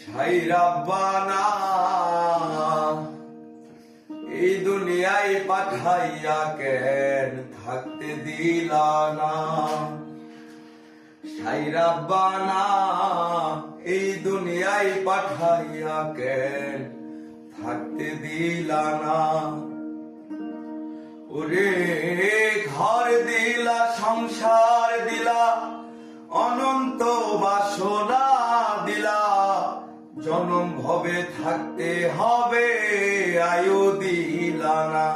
সাই রাব্বানা, এই দুনিয়ায় পাঠাইয়া কেন থাকতে দিলা না? সাই রাব্বানা, এই দুনিয়ায় পাঠাইয়া কেন থাকতে দিলা না? ওরে ঘর দিলা, সংসার দিলা, অনন্ত বাসনা জনম ভবে থাকতে হবে আয়ু লানা না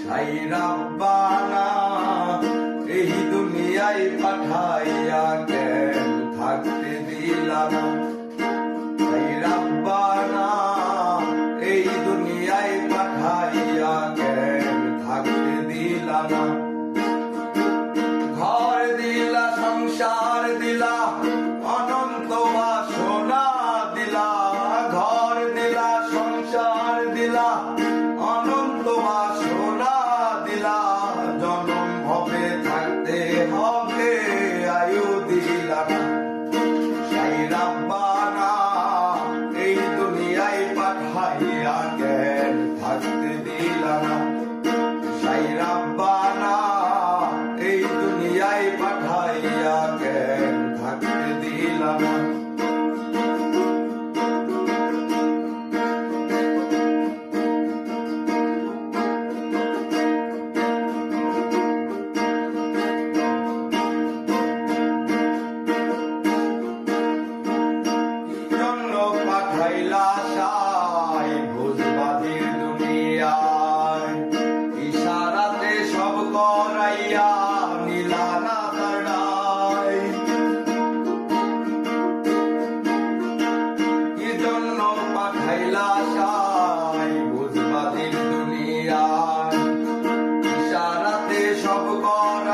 সাই রাব্বানা, এই দুনিয়ায় পাঠাইয়া কেন থাকতে দিলা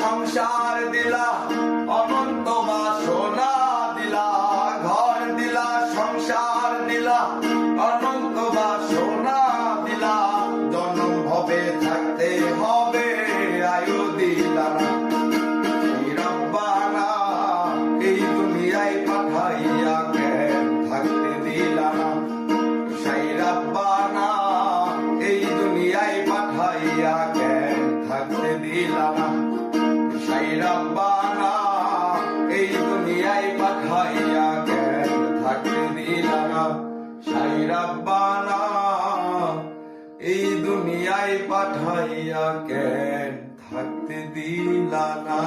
সংসার দিলা, অনন্ত বাসনা দিলা, ঘর দিলা, সংসার দিলা, অনন্ত বাসনা দিলা, জন্ম হবে, থাকতে হবে, আয়ু দিলা রাব্বানা এই দুনিয়ায় পাঠাইয়া কেন থাকতে দিলা না সাই রাব্বানা এই দুনিয়ায় পাঠাইয়া জ্ঞান থাকতে দিলা না